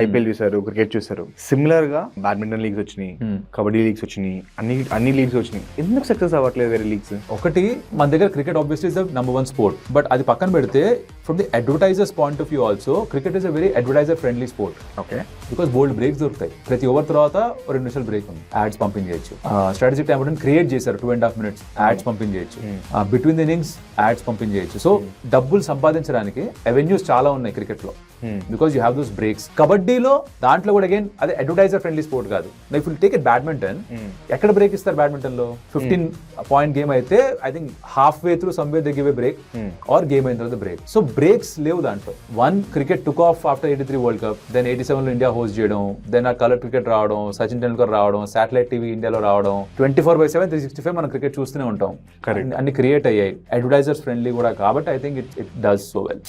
IPL చూసారు cricket చూసారు సిమిలర్గా బ్యాడ్మింటన్ లీగ్స్ వచ్చినాయి Hmm. కబడ్డీ లీగ్స్ వచ్చినాయి అన్ని అన్ని లీగ్స్ వచ్చినాయి. ఎందుకు సక్సెస్ అవ్వట్లేదు వేరే లీగ్స్ ఒకటి మన దగ్గర cricket obviously is the number one sport but అది పక్కన పెడితే from the advertisers point of view also cricket is a very advertiser friendly sport okay because bold breaks దొరుకుతాయి. ప్రతి ఓవర్ తర్వాత రెండు నిమిషాలు బ్రేక్ ఉంది. యాడ్స్ పంపింగ్ చేయొచ్చు. స్ట్రాటజిక్ టైం క్రియేట్ చేశారు. Two and half minutes ads pumping చేయొచ్చు. Between the innings ads pumping చేయొచ్చు. సో డబ్బులు సంపాదించడానికి అవెన్యూస్ చాలా ఉన్నాయి క్రికెట్లో because you have those breaks కబడ్డీలో దాంట్లో కూడా అగైన్ అదే అడ్వర్టైజర్ ఫ్రెండ్లీ స్పోర్ట్ కాదు like full take it badminton ఎక్కడ బ్రేక్ ఇస్తారు బ్యాడ్మింటన్లో ఫిఫ్టీన్ పాయింట్ గేమ్ అయితే I think half way through some way they give a break or game అయిన తర్వాత బ్రేక్ సో బ్రేక్స్ లేవు దాంట్లో. One cricket took off after eighty three world cup then eighty సెవెన్లో India host చేయడం then ఆ colour cricket రావడం సచిన్ టెండూల్కర్ రావడం satellite TV ఇండియాలో రావడం twenty four by seven three sixty five మనం క్రికెట్ చూస్తూనే ఉంటాం. అన్ని క్రియేట్ అయ్యాయి. అడ్వర్టైజర్స్ ఫ్రెండ్లీ కూడా కాబట్టి I think it it does so well